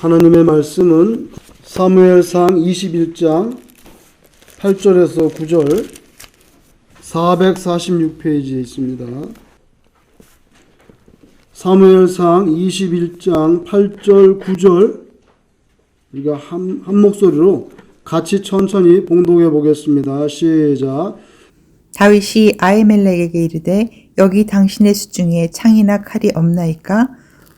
하나님의 말씀은 사무엘상 21장 8절에서 9절 446페이지에 있습니다. 사무엘상 21장 8절 9절 우리가 한, 한 목소리로 같이 천천히 봉독해 보겠습니다. 시작. 다윗이 아히멜렉에게 이르되 여기 당신의 수중에 창이나 칼이 없나이까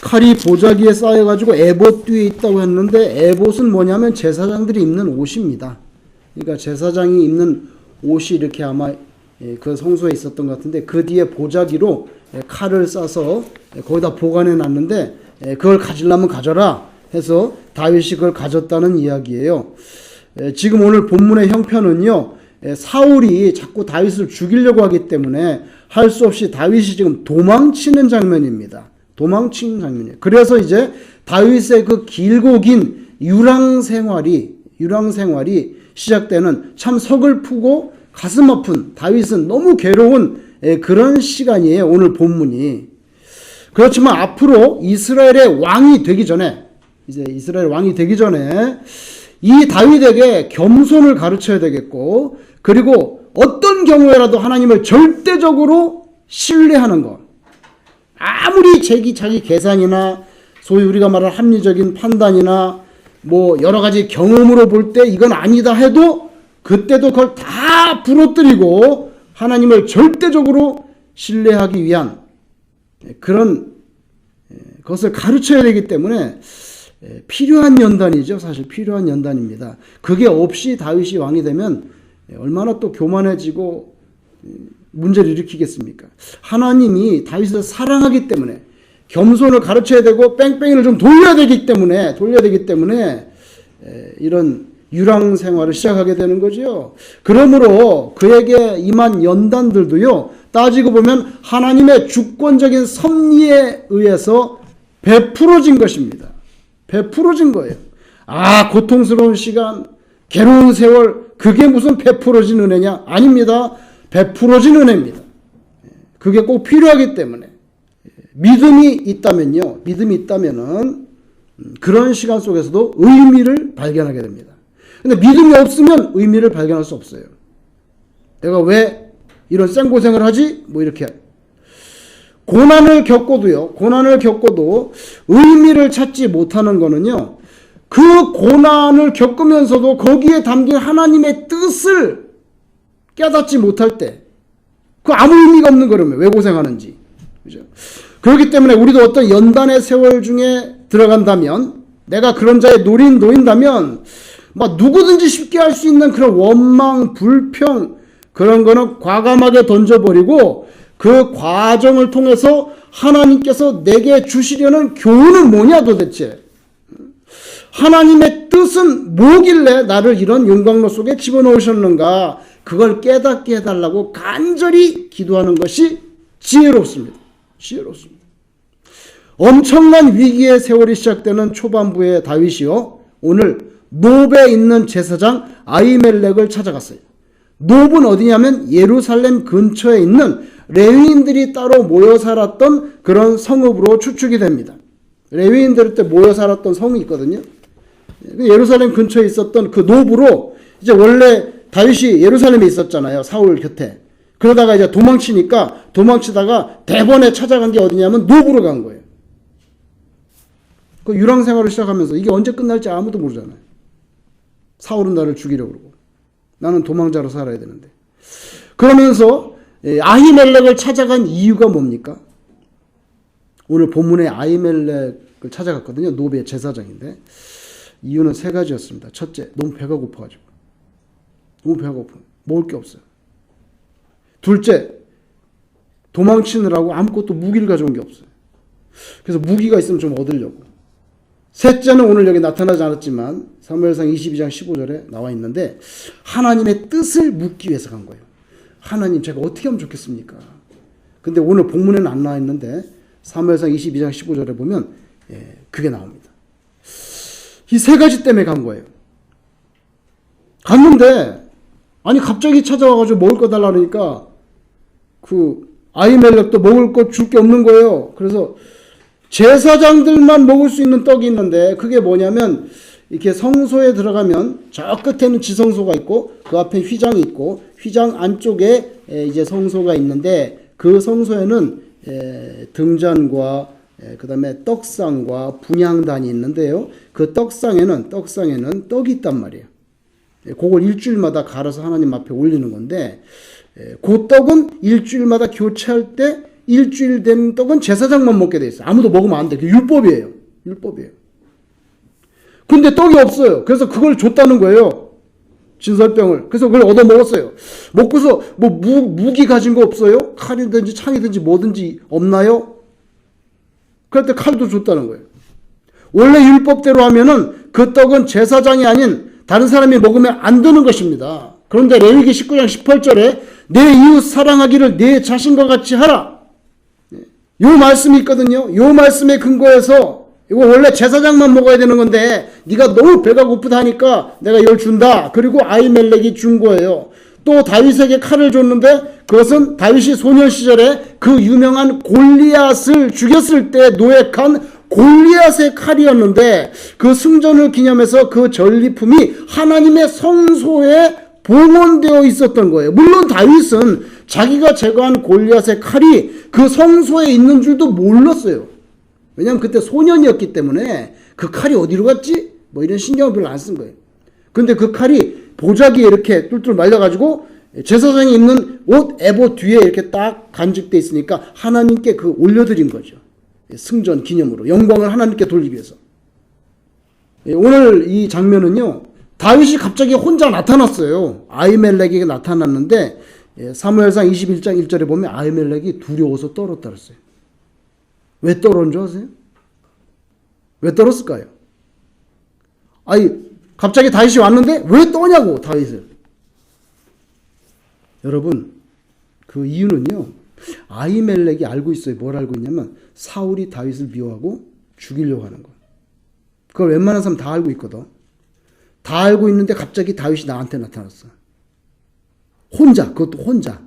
칼이 보자기에 쌓여가지고 에봇 뒤에 있다고 했는데 에봇은 뭐냐면 제사장들이 입는 옷입니다. 그러니까 제사장이 입는 옷이 이렇게 아마 예, 그 성소에 있었던 것 같은데 그 뒤에 보자기로 예, 칼을 싸서 예, 거기다 보관해 놨는데 예, 그걸 가지려면 가져라 해서 다윗이 그걸 가졌다는 이야기예요. 예, 지금 오늘 본문의 형편은요. 예, 사울이 자꾸 다윗을 죽이려고 하기 때문에 할 수 없이 다윗이 지금 도망치는 장면입니다. 도망치는 장면이에요. 그래서 이제 다윗의 그 길고 긴 유랑 생활이 유랑 생활이 시작되는 참 서글프고 가슴 아픈 다윗은 너무 괴로운 예, 그런 시간이에요. 오늘 본문이. 그렇지만 앞으로 이스라엘의 왕이 되기 전에 이제 이스라엘 왕이 되기 전에 이 다윗에게 겸손을 가르쳐야 되겠고 그리고 어떤 경우에라도 하나님을 절대적으로 신뢰하는 것. 아무리 자기 자기 계산이나 소위 우리가 말하는 합리적인 판단이나 뭐 여러 가지 경험으로 볼 때 이건 아니다 해도 그때도 그걸 다 부러뜨리고 하나님을 절대적으로 신뢰하기 위한 그런 것을 가르쳐야 되기 때문에 필요한 연단이죠. 사실 필요한 연단입니다. 그게 없이 다윗이 왕이 되면 얼마나 또 교만해지고 문제를 일으키겠습니까? 하나님이 다윗을 사랑하기 때문에 겸손을 가르쳐야 되고 뺑뺑이를 좀 돌려야 되기 때문에 돌려야 되기 때문에 이런 유랑 생활을 시작하게 되는 거죠. 그러므로 그에게 임한 연단들도요. 따지고 보면 하나님의 주권적인 섭리에 의해서 베풀어진 것입니다. 베풀어진 거예요. 아, 고통스러운 시간, 괴로운 세월, 그게 무슨 베풀어진 은혜냐? 아닙니다. 베풀어진 은혜입니다. 그게 꼭 필요하기 때문에. 믿음이 있다면요. 믿음이 있다면은 그런 시간 속에서도 의미를 발견하게 됩니다. 근데 믿음이 없으면 의미를 발견할 수 없어요. 내가 왜 이런 생고생을 하지? 뭐 이렇게. 고난을 겪고도요, 고난을 겪고도 의미를 찾지 못하는 거는요, 그 고난을 겪으면서도 거기에 담긴 하나님의 뜻을 깨닫지 못할 때, 그 아무 의미가 없는 거라면 왜 고생하는지. 그죠? 그렇기 때문에 우리도 어떤 연단의 세월 중에 들어간다면, 내가 그런 자에 노린, 놓인다면, 막 누구든지 쉽게 할 수 있는 그런 원망, 불평, 그런 거는 과감하게 던져버리고, 그 과정을 통해서 하나님께서 내게 주시려는 교훈은 뭐냐 도대체? 하나님의 뜻은 뭐길래 나를 이런 용광로 속에 집어넣으셨는가? 그걸 깨닫게 해달라고 간절히 기도하는 것이 지혜롭습니다. 지혜롭습니다. 엄청난 위기의 세월이 시작되는 초반부의 다윗이요. 오늘 노베에 있는 제사장 아이멜렉을 찾아갔어요. 노브는 어디냐면 예루살렘 근처에 있는 레위인들이 따로 모여 살았던 그런 성읍으로 추측이 됩니다. 레위인들 때 모여 살았던 성이 있거든요. 예루살렘 근처에 있었던 그 노브로 이제 원래 다윗이 예루살렘에 있었잖아요. 사울 곁에. 그러다가 이제 도망치니까 도망치다가 대번에 찾아간 게 어디냐면 노브로 간 거예요. 그 유랑 생활을 시작하면서 이게 언제 끝날지 아무도 모르잖아요. 사울은 나를 죽이려고 그러고 나는 도망자로 살아야 되는데. 그러면서 아히멜렉을 찾아간 이유가 뭡니까? 오늘 본문에 아히멜렉을 찾아갔거든요. 노베 제사장인데. 이유는 세 가지였습니다. 첫째, 너무 배가 고파가지고. 너무 배가 고파. 먹을 게 없어요. 둘째, 도망치느라고 아무것도 무기를 가져온 게 없어요. 그래서 무기가 있으면 좀 얻으려고. 셋째는 오늘 여기 나타나지 않았지만 사무엘상 22장 15절에 나와 있는데 하나님의 뜻을 묻기 위해서 간 거예요. 하나님 제가 어떻게 하면 좋겠습니까? 근데 오늘 본문에는 안 나와 있는데 사무엘상 22장 15절에 보면 예, 그게 나옵니다. 이 세 가지 때문에 간 거예요. 갔는데 아니 갑자기 찾아와가지고 먹을 거 달라 그러니까 그 아이멜렉도 먹을 거 줄 게 없는 거예요. 그래서 제사장들만 먹을 수 있는 떡이 있는데 그게 뭐냐면 이렇게 성소에 들어가면 저 끝에는 지성소가 있고 그 앞에 휘장이 있고 휘장 안쪽에 에, 이제 성소가 있는데 그 성소에는 에, 등잔과 에, 그다음에 떡상과 분향단이 있는데요. 그 떡상에는 떡상에는 떡이 있단 말이에요. 예, 그걸 일주일마다 갈아서 하나님 앞에 올리는 건데 예, 그 떡은 일주일마다 교체할 때 일주일 된 떡은 제사장만 먹게 돼 있어요. 아무도 먹으면 안 돼. 그게 율법이에요. 율법이에요. 근데 떡이 없어요. 그래서 그걸 줬다는 거예요. 진설병을. 그래서 그걸 얻어 먹었어요. 먹고서 뭐 무, 무기 가진 거 없어요? 칼이든지 창이든지 뭐든지 없나요? 그럴 때 칼도 줬다는 거예요. 원래 율법대로 하면은 그 떡은 제사장이 아닌 다른 사람이 먹으면 안 되는 것입니다. 그런데 레위기 19장 18절에 내 이웃 사랑하기를 내 자신과 같이 하라. 요 말씀이 있거든요. 요 말씀에 근거해서 이거 원래 제사장만 먹어야 되는 건데 네가 너무 배가 고프다 하니까 내가 이걸 준다. 그리고 아이멜렉이 준 거예요. 또 다윗에게 칼을 줬는데 그것은 다윗이 소년 시절에 그 유명한 골리앗을 죽였을 때 노획한 골리앗의 칼이었는데 그 승전을 기념해서 그 전리품이 하나님의 성소에 봉헌되어 있었던 거예요. 물론 다윗은 자기가 제거한 골리앗의 칼이 그 성소에 있는 줄도 몰랐어요. 왜냐하면 그때 소년이었기 때문에 그 칼이 어디로 갔지? 뭐 이런 신경을 별로 안 쓴 거예요. 근데 그 칼이 보자기에 이렇게 뚫뚫 말려가지고 제사장이 입는 옷 에보 뒤에 이렇게 딱 간직돼 있으니까 하나님께 그 올려드린 거죠. 승전 기념으로 영광을 하나님께 돌리기 위해서. 예, 오늘 이 장면은요. 다윗이 갑자기 혼자 나타났어요. 아이멜렉에게 나타났는데 예, 사무엘상 21장 1절에 보면 아이멜렉이 두려워서 떨었다 그랬어요. 왜 떨어진 줄 아세요? 왜 떨었을까요? 아니 갑자기 다윗이 왔는데 왜 떠냐고 다윗을. 여러분 그 이유는요. 아이멜렉이 알고 있어요. 뭘 알고 있냐면 사울이 다윗을 미워하고 죽이려고 하는 거. 그걸 웬만한 사람 다 알고 있거든. 다 알고 있는데 갑자기 다윗이 나한테 나타났어. 혼자, 그것도 혼자.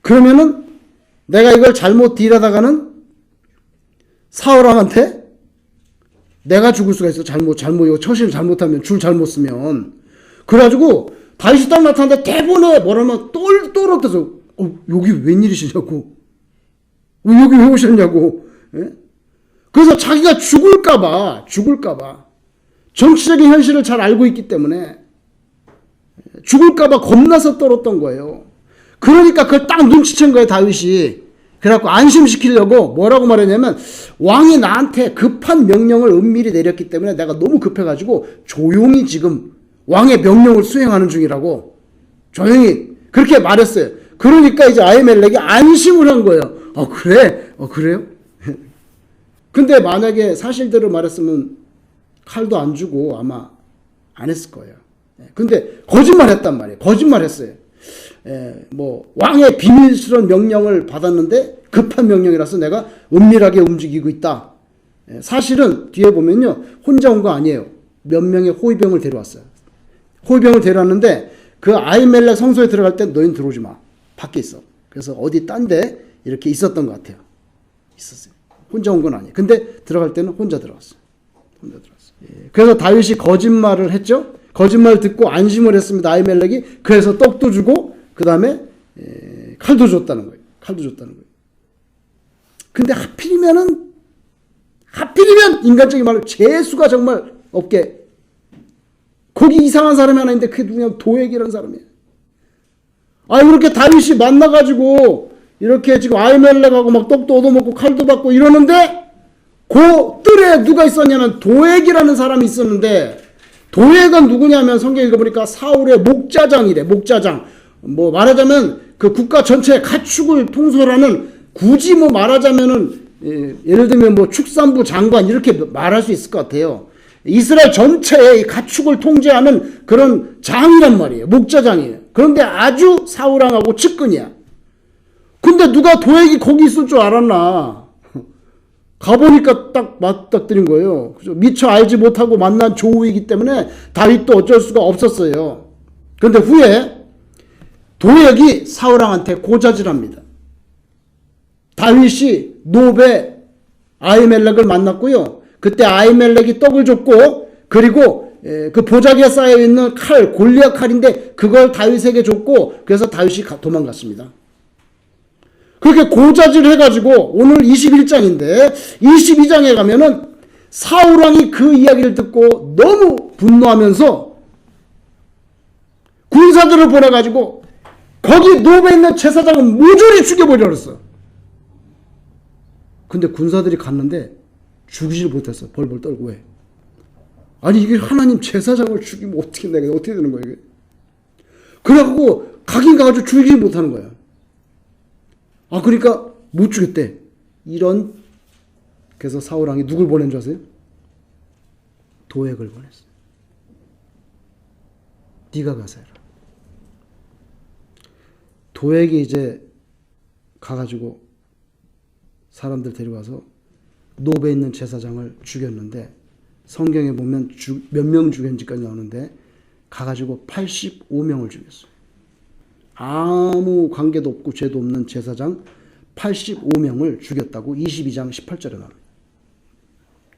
그러면은 내가 이걸 잘못 딜하다가는 사울왕한테 내가 죽을 수가 있어. 잘못, 잘못, 이거 처신을 잘못하면, 줄 잘못 쓰면. 그래가지고 다윗이 딱 나타났는데 대본에 뭐라면 똘, 똘어져서 어, 여기 웬일이시냐고. 어, 여기 왜 오셨냐고. 예? 그래서 자기가 죽을까봐, 죽을까봐. 정치적인 현실을 잘 알고 있기 때문에 죽을까봐 겁나서 떨었던 거예요. 그러니까 그걸 딱 눈치챈 거예요, 다윗이. 그래갖고 안심시키려고 뭐라고 말했냐면 왕이 나한테 급한 명령을 은밀히 내렸기 때문에 내가 너무 급해가지고 조용히 지금 왕의 명령을 수행하는 중이라고 조용히 그렇게 말했어요. 그러니까 이제 아이멜렉이 안심을 한 거예요. 어 그래? 어 그래요? 근데 만약에 사실대로 말했으면 칼도 안 주고 아마 안 했을 거예요. 예, 근데 거짓말 했단 말이에요. 거짓말 했어요. 예, 뭐 왕의 비밀스러운 명령을 받았는데 급한 명령이라서 내가 은밀하게 움직이고 있다. 예, 사실은 뒤에 보면요. 혼자 온 거 아니에요. 몇 명의 호위병을 데려왔어요. 호위병을 데려왔는데 그 아이멜렉 성소에 들어갈 때 너희는 들어오지 마. 밖에 있어. 그래서 어디 딴 데 이렇게 있었던 것 같아요. 있었어요. 혼자 온 건 아니에요. 근데 들어갈 때는 혼자 들어갔어요. 혼자 들어갔어요. 예, 그래서 다윗이 거짓말을 했죠. 거짓말 듣고 안심을 했습니다. 아이멜렉이 그래서 떡도 주고 그 다음에 칼도 줬다는 거예요. 칼도 줬다는 거예요. 근데 하필이면은 하필이면 인간적인 말로 재수가 정말 없게 거기 이상한 사람이 하나 있는데 그게 누구냐 도액이라는 사람이에요. 아 그렇게 다윗이 만나가지고 이렇게 지금 아이멜렉하고 막 떡도 얻어먹고 칼도 받고 이러는데 그 뜰에 누가 있었냐면 도액이라는 사람이 있었는데 도액은 누구냐면 성경 읽어보니까 사울의 목자장이래 목자장 뭐 말하자면 그 국가 전체의 가축을 통솔하는 굳이 뭐 말하자면은 예, 예를 들면 뭐 축산부 장관 이렇게 말할 수 있을 것 같아요. 이스라엘 전체의 이 가축을 통제하는 그런 장이란 말이에요. 목자장이에요. 그런데 아주 사우랑하고 측근이야. 근데 누가 도액이 거기 있을 줄 알았나? 가보니까 딱 맞닥뜨린 거예요. 그죠? 미처 알지 못하고 만난 조우이기 때문에 다윗도 어쩔 수가 없었어요. 그런데 후에 도액이 사우랑한테 고자질합니다. 다윗이 노베 아이멜렉을 만났고요. 그때 아이멜렉이 떡을 줬고 그리고 에, 그 보자기에 쌓여 있는 칼 골리앗 칼인데 그걸 다윗에게 줬고 그래서 다윗이 가- 도망갔습니다. 그렇게 고자질 해가지고 오늘 21장인데 22장에 가면은 사울 왕이 그 이야기를 듣고 너무 분노하면서 군사들을 보내가지고 거기 노베 있는 제사장을 모조리 죽여버렸어. 근데 군사들이 갔는데 죽이질 못했어. 벌벌 떨고 왜? 아니 이게 하나님 제사장을 죽이면 어떻게 내가 어떻게 되는 거야 이게? 그래갖고 가긴 가가지고 죽이지 못하는 거야. 아 그러니까 못 죽였대. 이런 그래서 사울 왕이 누굴 보낸 줄 아세요? 도액을 보냈어. 네가 가서 해라. 도액이 이제 가가지고 사람들 데려가서 노베 있는 제사장을 죽였는데 성경에 보면 몇 명 죽였는지까지 나오는데 가가지고 85명을 죽였어요. 아무 관계도 없고 죄도 없는 제사장 85명을 죽였다고 22장 18절에 나옵니다.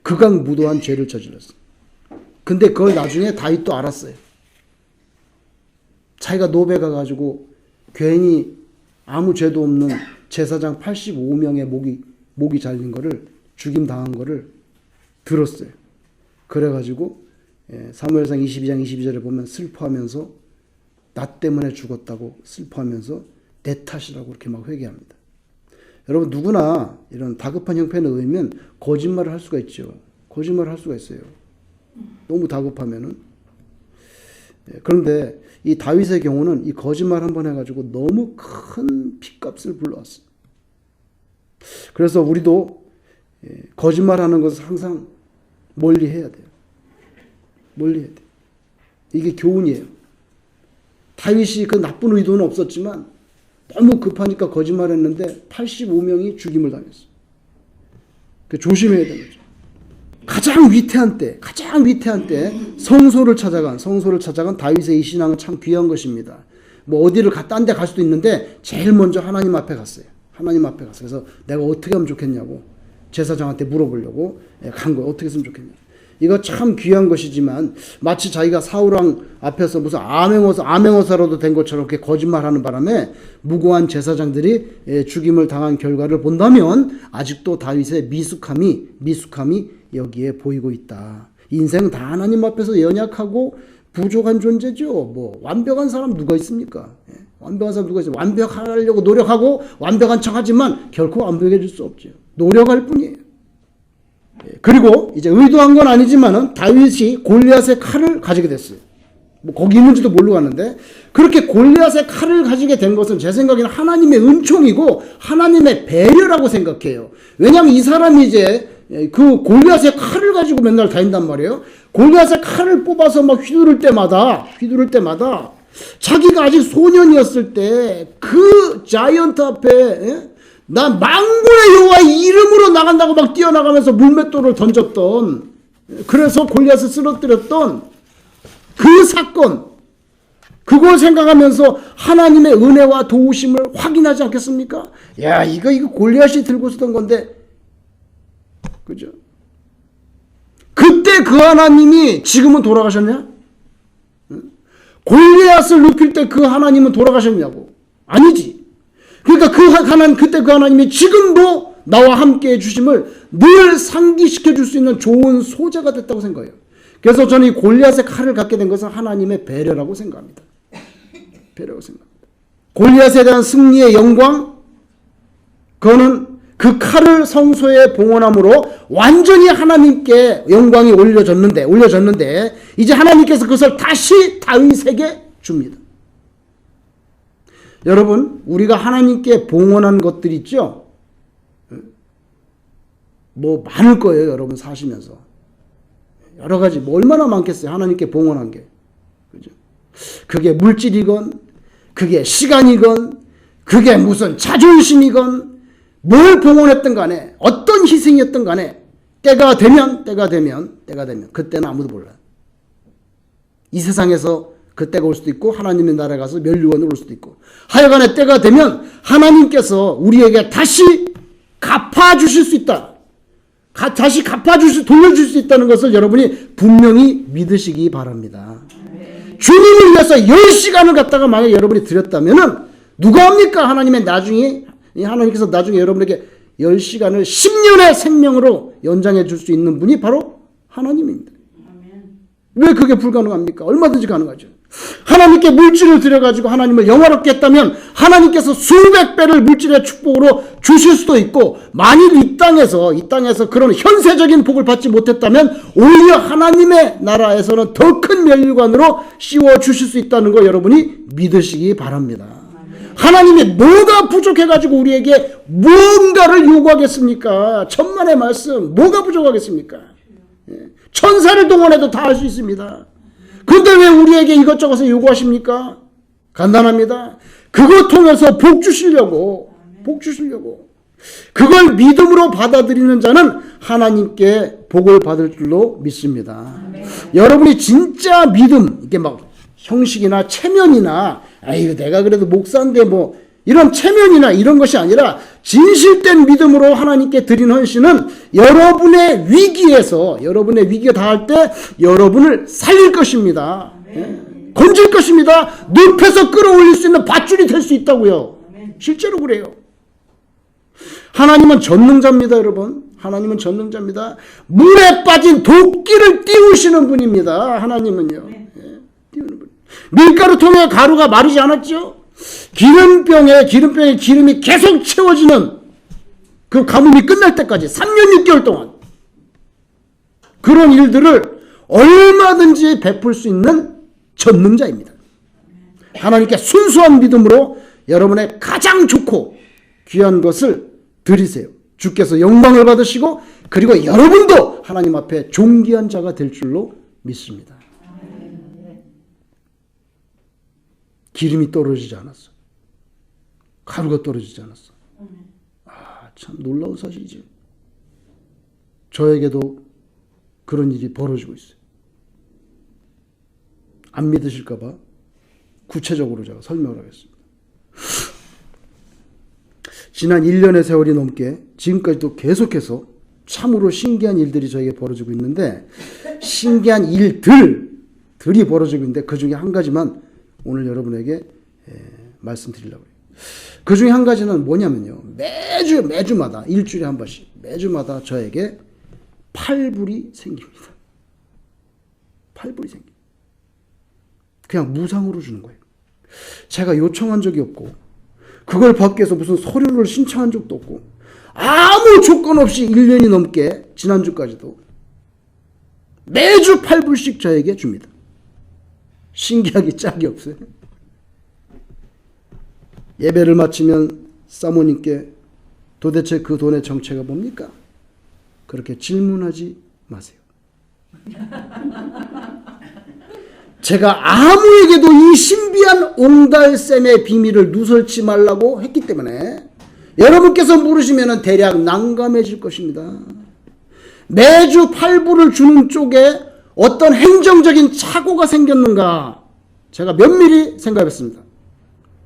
극악무도한 죄를 저질렀어. 근데 그걸 나중에 다윗도 알았어요. 자기가 노베 가 가지고 괜히 아무 죄도 없는 제사장 85명의 목이 목이 잘린 거를 죽임 당한 거를 들었어요. 그래가지고 예, 사무엘상 22장 22절에 보면 슬퍼하면서 나 때문에 죽었다고 슬퍼하면서 내 탓이라고 이렇게 막 회개합니다. 여러분 누구나 이런 다급한 형편에 의하면 거짓말을 할 수가 있죠. 거짓말을 할 수가 있어요. 너무 다급하면은. 예, 그런데 이 다윗의 경우는 이 거짓말 한 번 해가지고 너무 큰 핏값을 불러왔어요. 그래서 우리도 예, 거짓말하는 것을 항상 멀리 해야 돼요. 멀리 해야 돼. 이게 교훈이에요. 다윗이 그 나쁜 의도는 없었지만 너무 급하니까 거짓말했는데 85명이 죽임을 당했어. 그 조심해야 되는 거죠. 가장 위태한 때, 가장 위태한 때 성소를 찾아간 성소를 찾아간 다윗의 이 신앙은 참 귀한 것입니다. 뭐 어디를 가, 딴데 갈 수도 있는데 제일 먼저 하나님 앞에 갔어요. 하나님 앞에 갔어요. 그래서 내가 어떻게 하면 좋겠냐고 제사장한테 물어보려고 예, 간 거예요. 어떻게 했으면 좋겠냐. 이거 참 귀한 것이지만 마치 자기가 사울왕 앞에서 무슨 암행어사 암행어사로도 된 것처럼 이렇게 거짓말하는 바람에 무고한 제사장들이 예, 죽임을 당한 결과를 본다면 아직도 다윗의 미숙함이 미숙함이 여기에 보이고 있다. 인생 다 하나님 앞에서 연약하고 부족한 존재죠. 뭐 완벽한 사람 누가 있습니까? 예, 완벽한 사람 누가 있어요? 완벽하려고 노력하고 완벽한 척하지만 결코 완벽해질 수 없죠. 노력할 뿐이에요. 예, 그리고 이제 의도한 건 아니지만은 다윗이 골리앗의 칼을 가지게 됐어요. 뭐 거기 있는지도 모르고 갔는데 그렇게 골리앗의 칼을 가지게 된 것은 제 생각에는 하나님의 은총이고 하나님의 배려라고 생각해요. 왜냐하면 이 사람이 이제 그 골리앗의 칼을 가지고 맨날 다닌단 말이에요. 골리앗의 칼을 뽑아서 막 휘두를 때마다 휘두를 때마다 자기가 아직 소년이었을 때 그 자이언트 앞에 예? 나 망군의 여호와의 이름으로 나간다고 막 뛰어나가면서 물맷돌을 던졌던 그래서 골리앗을 쓰러뜨렸던 그 사건 그걸 생각하면서 하나님의 은혜와 도우심을 확인하지 않겠습니까? 야 이거 이거 골리앗이 들고 쓰던 건데 그죠? 그때 그 하나님이 지금은 돌아가셨냐? 응? 골리앗을 눕힐 때 그 하나님은 돌아가셨냐고? 아니지. 그러니까 그 하나님 그때 그 하나님이 지금도 나와 함께 해주심을 늘 상기시켜 줄 수 있는 좋은 소재가 됐다고 생각해요. 그래서 저는 이 골리앗의 칼을 갖게 된 것은 하나님의 배려라고 생각합니다. 배려라고 생각합니다. 골리앗에 대한 승리의 영광, 그거는 그 칼을 성소에 봉헌함으로 완전히 하나님께 영광이 올려졌는데 올려졌는데 이제 하나님께서 그것을 다시 다윗에게 줍니다. 여러분 우리가 하나님께 봉헌한 것들 있죠. 뭐 많을 거예요, 여러분 사시면서. 여러 가지 뭐 얼마나 많겠어요. 하나님께 봉헌한 게. 그죠? 그게 물질이건 그게 시간이건 그게 무슨 자존심이건 뭘 봉헌했던 간에 어떤 희생이었던 간에 때가 되면 때가 되면 때가 되면 그때는 아무도 몰라요. 이 세상에서 그 때가 올 수도 있고 하나님의 나라에 가서 멸류관으로 올 수도 있고 하여간에 때가 되면 하나님께서 우리에게 다시 갚아주실 수 있다. 가- 다시 갚아주실 돌려줄 수 있다는 것을 여러분이 분명히 믿으시기 바랍니다. 주님을 위해서 10시간을 갖다가 만약 여러분이 드렸다면은 누가 합니까? 하나님의 나중에 이 하나님께서 나중에 여러분에게 10시간을 10년의 생명으로 연장해 줄 수 있는 분이 바로 하나님입니다. 왜 그게 불가능합니까? 얼마든지 가능하죠. 하나님께 물질을 드려가지고 하나님을 영화롭게 했다면 하나님께서 수백 배를 물질의 축복으로 주실 수도 있고 만일 이 땅에서 이 땅에서 그런 현세적인 복을 받지 못했다면 오히려 하나님의 나라에서는 더큰 멸류관으로 씌워 주실 수 있다는 거 여러분이 믿으시기 바랍니다. 하나님이 뭐가 부족해가지고 우리에게 무언가를 요구하겠습니까? 천만의 말씀 뭐가 부족하겠습니까? 천사를 동원해도 다 할 수 있습니다. 근데 왜 우리에게 이것저것을 요구하십니까? 간단합니다. 그것 통해서 복 주시려고, 복 주시려고. 그걸 믿음으로 받아들이는 자는 하나님께 복을 받을 줄로 믿습니다. 여러분이 진짜 믿음, 이게 막 형식이나 체면이나, 아유, 내가 그래도 목사인데 뭐, 이런 체면이나 이런 것이 아니라 진실된 믿음으로 하나님께 드린 헌신은 여러분의 위기에서 여러분의 위기가 닿을 때 여러분을 살릴 것입니다. 예. 건질 것입니다. 늪에서 끌어올릴 수 있는 밧줄이 될 수 있다고요. 실제로 그래요. 하나님은 전능자입니다, 여러분. 하나님은 전능자입니다. 물에 빠진 도끼를 띄우시는 분입니다. 하나님은요. 예, 띄우는 분. 밀가루 통에 가루가 마르지 않았죠? 기름병에 기름병에 기름이 계속 채워지는 그 가뭄이 끝날 때까지 3년 6개월 동안 그런 일들을 얼마든지 베풀 수 있는 전능자입니다. 하나님께 순수한 믿음으로 여러분의 가장 좋고 귀한 것을 드리세요. 주께서 영광을 받으시고 그리고 여러분도 하나님 앞에 존귀한 자가 될 줄로 믿습니다. 기름이 떨어지지 않았어. 가루가 떨어지지 않았어. 아, 참 놀라운 사실이죠. 저에게도 그런 일이 벌어지고 있어요. 안 믿으실까봐 구체적으로 제가 설명을 하겠습니다. 지난 1년의 세월이 넘게 지금까지도 계속해서 참으로 신기한 일들이 저에게 벌어지고 있는데 신기한 일들 들이 벌어지고 있는데 그 중에 한 가지만 오늘 여러분에게 에, 말씀드리려고 해요. 그 중에 한 가지는 뭐냐면요. 매주 매주마다 일주일에 한 번씩 매주마다 저에게 팔불이 생깁니다. 팔불이 생깁니다. 그냥 무상으로 주는 거예요. 제가 요청한 적이 없고 그걸 위해서 무슨 서류를 신청한 적도 없고 아무 조건 없이 1년이 넘게 지난주까지도 매주 8불씩 저에게 줍니다. 신기하기 짝이 없어요. 예배를 마치면 사모님께 도대체 그 돈의 정체가 뭡니까? 그렇게 질문하지 마세요. 제가 아무에게도 이 신비한 옹달샘의 비밀을 누설치 말라고 했기 때문에 여러분께서 물으시면 대략 난감해질 것입니다. 매주 팔불을 주는 쪽에 어떤 행정적인 착오가 생겼는가 제가 면밀히 생각했습니다.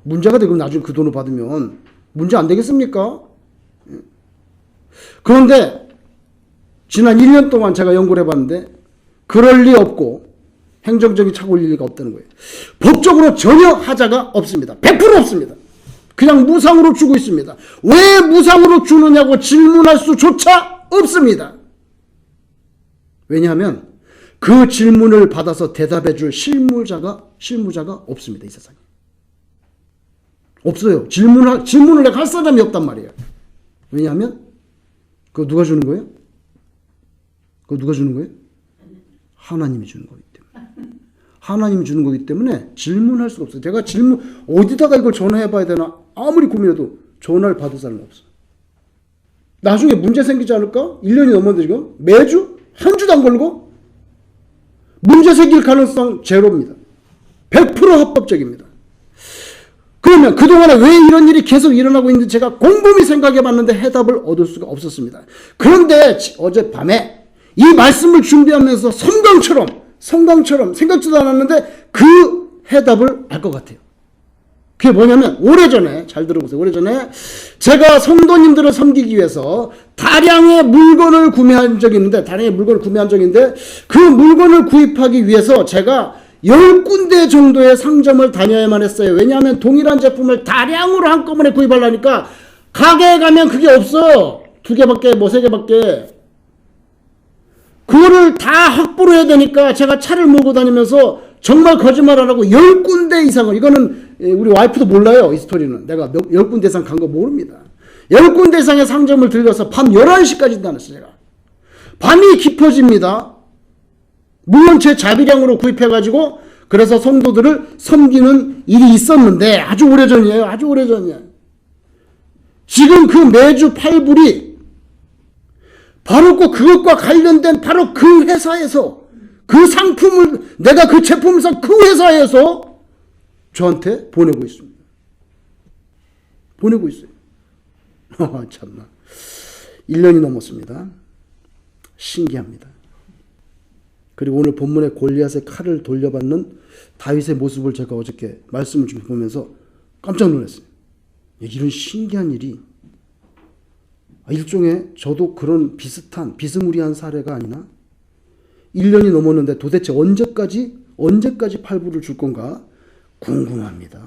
문제가 되고 나중에 그 돈을 받으면 문제 안 되겠습니까? 예. 그런데 지난 1년 동안 제가 연구를 해봤는데 그럴 리 없고 행정적인 착오일 리가 없다는 거예요. 법적으로 전혀 하자가 없습니다. 100% 없습니다. 그냥 무상으로 주고 있습니다. 왜 무상으로 주느냐고 질문할 수조차 없습니다. 왜냐하면 그 질문을 받아서 대답해 줄 실무자가 실무자가 없습니다. 이 세상에. 없어요. 질문을 질문을 내가 할 사람이 없단 말이에요. 왜냐하면 그거 누가 주는 거예요? 그거 누가 주는 거예요? 하나님이 주는 거기 때문에. 하나님이 주는 거기 때문에 질문할 수가 없어요. 제가 질문 어디다가 이걸 전화해 봐야 되나 아무리 고민해도 전화를 받을 사람이 없어. 나중에 문제 생기지 않을까? 1년이 넘었는데 지금 매주 한 주도 안 걸고 문제 생길 가능성 제로입니다. 100% 합법적입니다. 그러면 그동안에 왜 이런 일이 계속 일어나고 있는지 제가 곰곰이 생각해 봤는데 해답을 얻을 수가 없었습니다. 그런데 어젯밤에 이 말씀을 준비하면서 성강처럼 성강처럼 생각지도 않았는데 그 해답을 알 것 같아요. 그게 뭐냐면 오래전에 잘 들어보세요. 오래전에 제가 성도님들을 섬기기 위해서 다량의 물건을 구매한 적이 있는데 다량의 물건을 구매한 있는데 그 물건을 구입하기 위해서 제가 열 군데 정도의 상점을 다녀야만 했어요. 왜냐하면 동일한 제품을 다량으로 한꺼번에 구입하려니까 가게에 가면 그게 없어. 두 개밖에 뭐 세 개밖에. 그거를 다 확보를 해야 되니까 제가 차를 몰고 다니면서 정말 거짓말 안 하고 열 군데 이상을 이거는 예, 우리 와이프도 몰라요 이 스토리는. 내가 몇, 열 군데 이상 간 거 모릅니다. 열 군데 이상의 상점을 들려서 밤 11시까지 다녔어요 제가. 밤이 깊어집니다. 물론 제 자비량으로 구입해가지고 그래서 성도들을 섬기는 일이 있었는데 아주 오래전이에요 아주 오래전이에요. 지금 그 매주 팔불이 바로 그 그것과 관련된 바로 그 회사에서 그 상품을 내가 그 제품을 산 그 회사에서 저한테 보내고 있습니다. 보내고 있어요. 아, 참나. 1년이 넘었습니다. 신기합니다. 그리고 오늘 본문의 골리앗의 칼을 돌려받는 다윗의 모습을 제가 어저께 말씀을 좀 보면서 깜짝 놀랐어요. 이런 신기한 일이 아, 일종의 저도 그런 비슷한 비스무리한 사례가 아니나 1년이 넘었는데 도대체 언제까지 언제까지 팔부를 줄 건가 궁금합니다.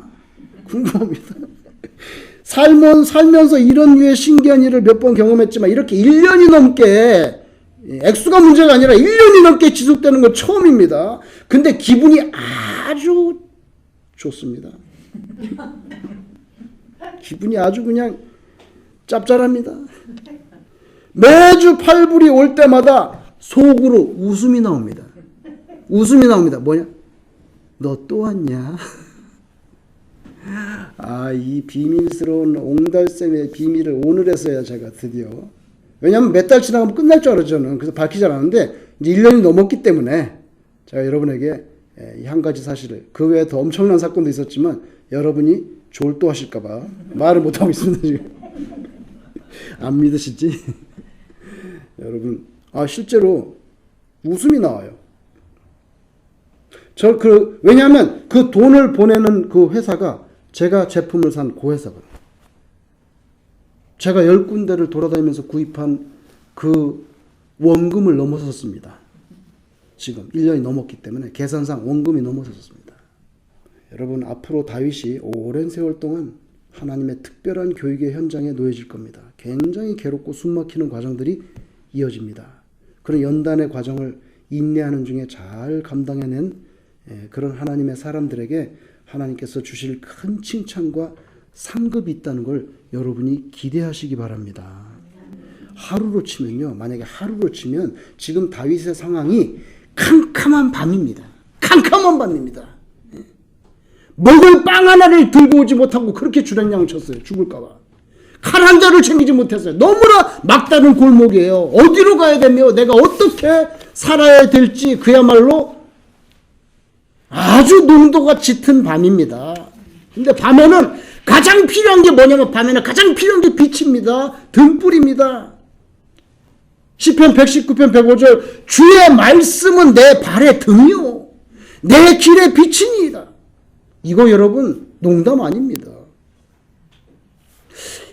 궁금합니다. 살면 살면서 이런 류의 신기한 일을 몇 번 경험했지만 이렇게 1년이 넘게 액수가 문제가 아니라 1년이 넘게 지속되는 건 처음입니다. 근데 기분이 아주 좋습니다. 기분이 아주 그냥 짭짤합니다. 매주 팔불이 올 때마다 속으로 웃음이 나옵니다. 웃음이 나옵니다. 뭐냐? 너 또 왔냐? 아, 이 비밀스러운 옹달샘의 비밀을 오늘에서야 제가 드디어. 왜냐면 몇 달 지나가면 끝날 줄 알았죠, 저는. 그래서 밝히지 않았는데, 이제 1년이 넘었기 때문에, 제가 여러분에게 이 한 가지 사실을, 그 외에 더 엄청난 사건도 있었지만, 여러분이 졸도하실까봐 말을 못하고 있습니다, 지금. 안 믿으시지? 여러분, 아, 실제로 웃음이 나와요. 저 그, 왜냐하면 그 돈을 보내는 그 회사가 제가 제품을 산그 회사거든요. 제가 열 군데를 돌아다니면서 구입한 그 원금을 넘어섰습니다. 지금 1년이 넘었기 때문에 계산상 원금이 넘어섰습니다. 여러분, 앞으로 다윗이 오랜 세월 동안 하나님의 특별한 교육의 현장에 놓여질 겁니다. 굉장히 괴롭고 숨막히는 과정들이 이어집니다. 그런 연단의 과정을 인내하는 중에 잘 감당해낸 예, 그런 하나님의 사람들에게 하나님께서 주실 큰 칭찬과 상급이 있다는 걸 여러분이 기대하시기 바랍니다. 하루로 치면요. 만약에 하루로 치면 지금 다윗의 상황이 캄캄한 밤입니다. 캄캄한 밤입니다. 예. 먹을 빵 하나를 들고 오지 못하고 그렇게 주량량을 쳤어요. 죽을까봐. 칼 한 자를 챙기지 못했어요. 너무나 막다른 골목이에요. 어디로 가야 되며 내가 어떻게 살아야 될지 그야말로 아주 농도가 짙은 밤입니다. 근데 밤에는 가장 필요한 게 뭐냐면 밤에는 가장 필요한 게 빛입니다. 등불입니다. 시편 119편 105절 주의 말씀은 내 발의 등이요 내 길의 빛이니이다. 이거 여러분 농담 아닙니다.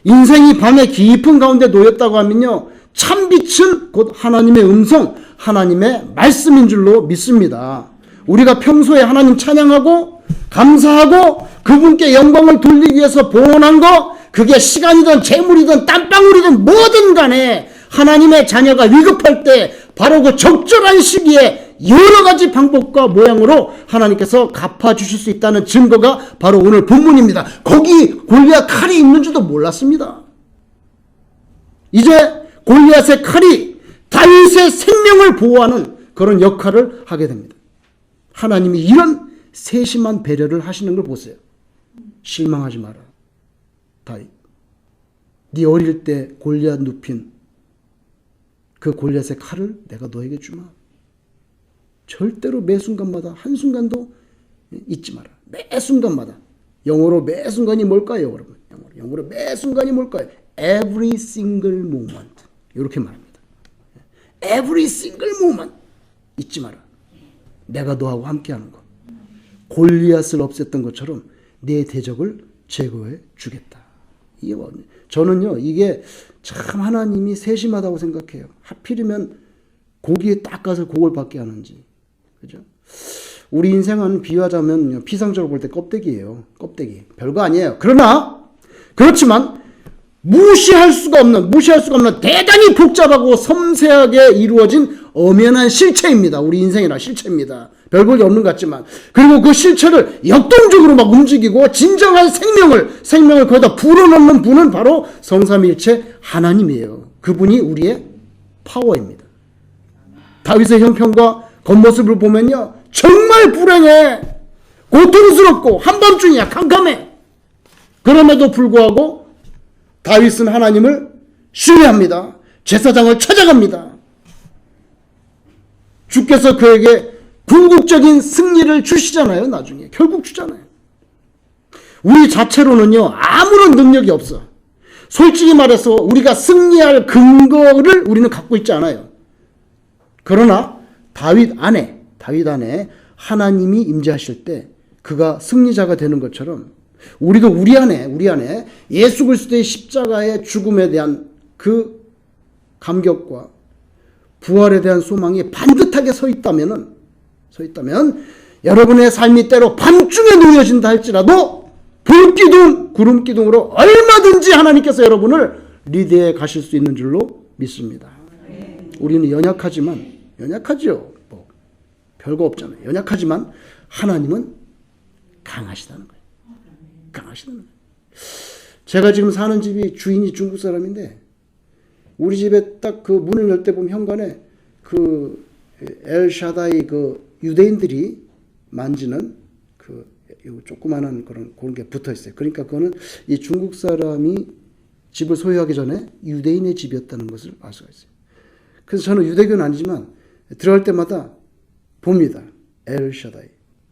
인생이 밤의 깊은 가운데 놓였다고 하면요. 참빛은 곧 하나님의 음성, 하나님의 말씀인 줄로 믿습니다. 우리가 평소에 하나님 찬양하고 감사하고 그분께 영광을 돌리기 위해서 봉헌한 거 그게 시간이든 재물이든 땀방울이든 뭐든 간에 하나님의 자녀가 위급할 때 바로 그 적절한 시기에 여러 가지 방법과 모양으로 하나님께서 갚아주실 수 있다는 증거가 바로 오늘 본문입니다. 거기 골리앗 칼이 있는 줄도 몰랐습니다. 이제 골리앗의 칼이 다윗의 생명을 보호하는 그런 역할을 하게 됩니다. 하나님이 이런 세심한 배려를 하시는 걸 보세요. 실망하지 마라. 다윗. 네 어릴 때 골리앗 눕힌 그 골리앗의 칼을 내가 너에게 주마. 절대로 매 순간마다 한 순간도 잊지 마라. 매 순간마다 영어로 매 순간이 뭘까요, 여러분? 영어로, 영어로 매 순간이 뭘까요? Every single moment 이렇게 말합니다. Every single moment 잊지 마라. 내가 너하고 함께하는 것. 골리앗을 없앴던 것처럼 내 대적을 제거해 주겠다. 이게 뭐, 저는요 이게 참 하나님이 세심하다고 생각해요. 하필이면 고기에 딱 가서 그걸 받게 하는지, 그죠? 우리 인생은 비유하자면 피상적으로 볼 때 껍데기예요. 껍데기. 별거 아니에요. 그러나 그렇지만 무시할 수가 없는 무시할 수가 없는 대단히 복잡하고 섬세하게 이루어진 엄연한 실체입니다. 우리 인생이라 실체입니다. 별볼이 없는 것 같지만 그리고 그 실체를 역동적으로 막 움직이고 진정한 생명을 생명을 거기다 불어넣는 분은 바로 성삼일체 하나님이에요. 그분이 우리의 파워입니다. 다윗의 형편과 겉모습을 보면요. 정말 불행해. 고통스럽고 한밤중이야. 캄캄해. 그럼에도 불구하고 다윗은 하나님을 신뢰합니다. 제사장을 찾아갑니다. 주께서 그에게 궁극적인 승리를 주시잖아요. 나중에. 결국 주잖아요. 우리 자체로는요. 아무런 능력이 없어. 솔직히 말해서 우리가 승리할 근거를 우리는 갖고 있지 않아요. 그러나 다윗 안에 다윗 안에 하나님이 임재하실 때 그가 승리자가 되는 것처럼 우리도 우리 안에 우리 안에 예수 그리스도의 십자가의 죽음에 대한 그 감격과 부활에 대한 소망이 반듯하게 서 있다면은 서 있다면 여러분의 삶이 때로 밤중에 놓여진다 할지라도 불기둥 구름 기둥으로 얼마든지 하나님께서 여러분을 리드해 가실 수 있는 줄로 믿습니다. 우리는 연약하지만 연약하죠. 뭐 별거 없잖아요. 연약하지만 하나님은 강하시다는 거예요. 강하시다는 거예요. 제가 지금 사는 집이 주인이 중국 사람인데 우리 집에 딱 그 문을 열 때 보면 현관에 그 엘샤다이 그 유대인들이 만지는 그요 조그만한 그런 그런 게 붙어 있어요. 그러니까 그거는 이 중국 사람이 집을 소유하기 전에 유대인의 집이었다는 것을 알 수가 있어요. 그래서 저는 유대교는 아니지만 들어갈 때마다 봅니다. 엘샤다이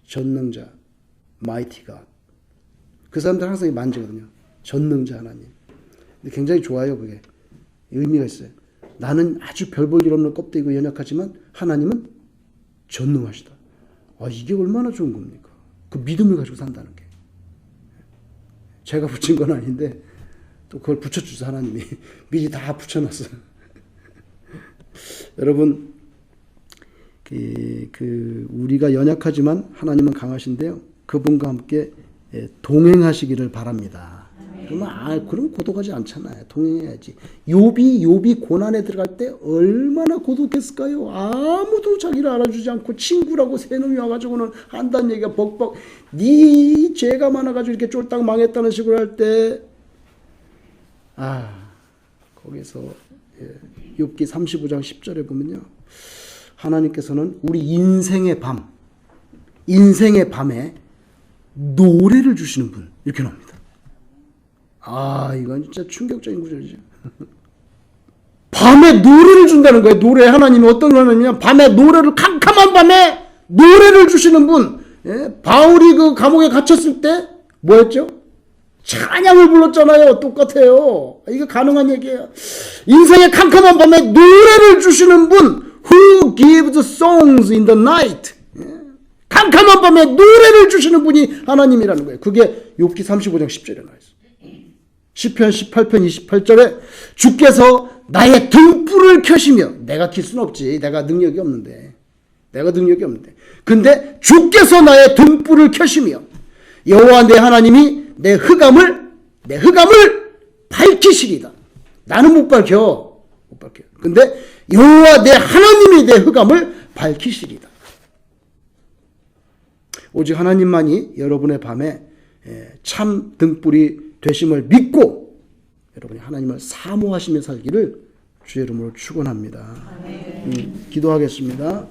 전능자 마이티 갓. 그 사람들 항상 이 만지거든요. 전능자 하나님. 근데 굉장히 좋아요 그게 의미가 있어요. 나는 아주 별 볼 일 없는 껍데기고 연약하지만 하나님은 전능하시다. 아 이게 얼마나 좋은 겁니까? 그 믿음을 가지고 산다는 게. 제가 붙인 건 아닌데 또 그걸 붙여주셔 하나님이 미리 다 붙여놨어요. 여러분 그, 그 우리가 연약하지만 하나님은 강하신데요. 그분과 함께 예, 동행하시기를 바랍니다. 그러면 아 그럼 고독하지 않잖아요. 동행해야지. 요비 요비 고난에 들어갈 때 얼마나 고독했을까요? 아무도 자기를 알아주지 않고 친구라고 세 놈이 와가지고는 한다는 얘기가 벅벅. 네 죄가 많아가지고 이렇게 쫄딱 망했다는 식으로 할 때 아 거기서 예, 욥기 35장 10절에 보면요. 하나님께서는 우리 인생의 밤, 인생의 밤에 노래를 주시는 분 이렇게 나옵니다. 아 이건 진짜 충격적인 구절이죠. 밤에 노래를 준다는 거예요. 노래 하나님이 어떤 하나님이냐? 밤에 노래를 캄캄한 밤에 노래를 주시는 분. 예? 바울이 그 감옥에 갇혔을 때 뭐였죠? 찬양을 불렀잖아요. 똑같아요. 이거 가능한 얘기예요. 인생의 캄캄한 밤에 노래를 주시는 분. Who gives songs in the night? 예? 캄캄한 밤에 노래를 주시는 분이 하나님이라는 거예요. 그게 욥기 35장 10절에 나와 있어요. 시편 18편 28절에 주께서 나의 등불을 켜시며 내가 킬 수는 없지. 내가 능력이 없는데. 내가 능력이 없는데. 근데 주께서 나의 등불을 켜시며 여호와 내 하나님이 내 흑암을 내 흑암을 밝히시리다. 나는 못 밝혀. 못 밝혀. 근데 여호와 내 하나님이 내 흑암을 밝히시리다. 오직 하나님만이 여러분의 밤에 예, 참 등불이 되심을 믿고 여러분이 하나님을 사모하시며 살기를 주의 이름으로 축원합니다. 음, 기도하겠습니다.